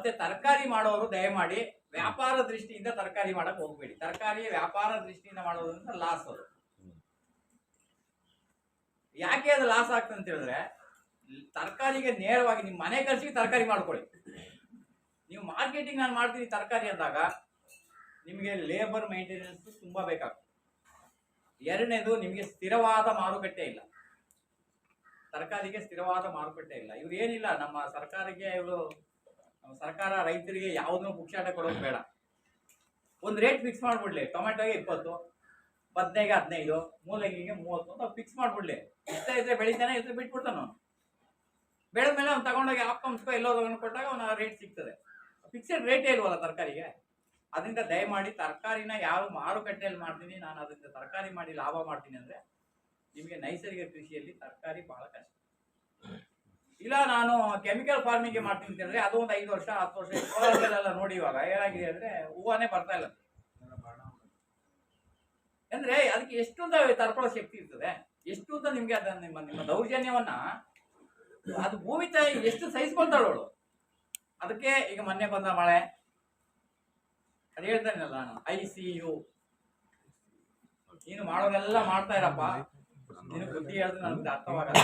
ಮತ್ತೆ ತರಕಾರಿ ಮಾಡೋರು ದಯಮಾಡಿ ವ್ಯಾಪಾರ ದೃಷ್ಟಿಯಿಂದ ತರಕಾರಿ ಮಾಡಕ್ ಹೋಗ್ಬೇಡಿ. ತರಕಾರಿ ವ್ಯಾಪಾರ ದೃಷ್ಟಿಯಿಂದ ಮಾಡೋದ್ರಿಂದ ಲಾಸ್ ಅದು. ಯಾಕೆ ಅದು ಲಾಸ್ ಆಗ್ತದೆ ಅಂತ ಹೇಳಿದ್ರೆ, ತರಕಾರಿಗೆ ನೇರವಾಗಿ ನಿಮ್ಮ ಮನೆ ಖರ್ಚಿಗೆ ತರಕಾರಿ ಮಾಡ್ಕೊಳ್ಳಿ. ನೀವು ಮಾರ್ಕೆಟಿಂಗ್ ನಾನು ಮಾಡ್ತೀನಿ ತರಕಾರಿ ಅಂದಾಗ ನಿಮಗೆ ಲೇಬರ್ ಮೇಂಟೆನೆನ್ಸ್ ತುಂಬಾ ಬೇಕಾಗ್ತದೆ. ಎರಡನೇದು ನಿಮಗೆ ಸ್ಥಿರವಾದ ಮಾರುಕಟ್ಟೆ ಇಲ್ಲ. ತರಕಾರಿಗೆ ಸ್ಥಿರವಾದ ಮಾರುಕಟ್ಟೆ ಇಲ್ಲ. ಇವ್ರು ಏನಿಲ್ಲ, ನಮ್ಮ ಸರ್ಕಾರಕ್ಕೆ ಇವರು ಸರ್ಕಾರ ರೈತರಿಗೆ ಯಾವುದನ್ನು ಪುಕ್ಷಾಟ ಕೊಡೋದು ಬೇಡ. ಒಂದು ರೇಟ್ ಫಿಕ್ಸ್ ಮಾಡ್ಬಿಡ್ಲಿ. ಟೊಮೆಟೊಗೆ ಇಪ್ಪತ್ತು, ಬದನೆಗೆ ಹದಿನೈದು, ಮೂಲಂಗಿಗೆ ಮೂವತ್ತು ಅಂತ ಫಿಕ್ಸ್ ಮಾಡ್ಬಿಡ್ಲಿ. ಇಷ್ಟ ಇದ್ರೆ ಬೆಳಿತಾನೆ ಇದ್ರೆ ಬಿಟ್ಬಿಡ್ತಾನು ಬೆಳೆದ ಮೇಲೆ ಅವ್ನು ತಗೊಂಡೋಗಿ ಆಪ್ಕಮ್ಸ್ಕೋ ಎಲ್ಲೋ ತಗೊಂಡು ಕೊಟ್ಟಾಗ ಅವನ ರೇಟ್ ಸಿಗ್ತದೆ. ಫಿಕ್ಸೆಡ್ ರೇಟೇ ಇಲ್ವಲ್ಲ ತರಕಾರಿಗೆ? ಅದರಿಂದ ದಯಮಾಡಿ ತರಕಾರಿನ ಯಾವ ಮಾರುಕಟ್ಟೆಯಲ್ಲಿ ಮಾಡ್ತೀನಿ, ನಾನು ಅದರಿಂದ ತರಕಾರಿ ಮಾಡಿ ಲಾಭ ಮಾಡ್ತೀನಿ ಅಂದರೆ ನಿಮಗೆ ನೈಸರ್ಗಿಕ ಕೃಷಿಯಲ್ಲಿ ತರಕಾರಿ ಬಹಳ ಕಷ್ಟ. ಇಲ್ಲ, ನಾನು ಕೆಮಿಕಲ್ ಫಾರ್ಮಿಂಗ್ ಮಾಡ್ತೀನಿ ಅಂತ ಅದು ಒಂದು ಐದು ವರ್ಷ, ಹತ್ತು ವರ್ಷ ಕೋಲಾರದಲ್ಲೆಲ್ಲ ನೋಡಿ ಇವಾಗ. ಏನಾಗಿದೆ ಅಂದ್ರೆ ಹೂವನೇ ಬರ್ತಾ ಇಲ್ಲ. ಅಂದ್ರೆ ಅದಕ್ಕೆ ಎಷ್ಟು ಅಂತ ತರ್ಕೊಳ್ಳೋ ಶಕ್ತಿ ಇರ್ತದೆ. ಎಷ್ಟು ಅಂತ ನಿಮ್ಗೆ ಅದ ನಿಮ್ಮ ನಿಮ್ಮ ದೌರ್ಜನ್ಯವನ್ನ ಅದು ಭೂಮಿ ತಾಯಿ ಎಷ್ಟು ಸಹಿಸ್ಕೊಳ್ತಾಳವಳು ಅದಕ್ಕೆ ಈಗ ಮೊನ್ನೆ ಬಂದ ಮಳೆ. ಅದು ಹೇಳ್ತಾನಲ್ಲ ನಾನು ಐ ಸಿ ಯು ನೀನು ಮಾಡೋದೆಲ್ಲ ಮಾಡ್ತಾ ಇರಪ್ಪ. ನಿನ್ನ ಬುದ್ಧಿ ಹೇಳಿದ್ರೆ ನನಗೆ ಅರ್ಥವಾಗಲ್ಲ.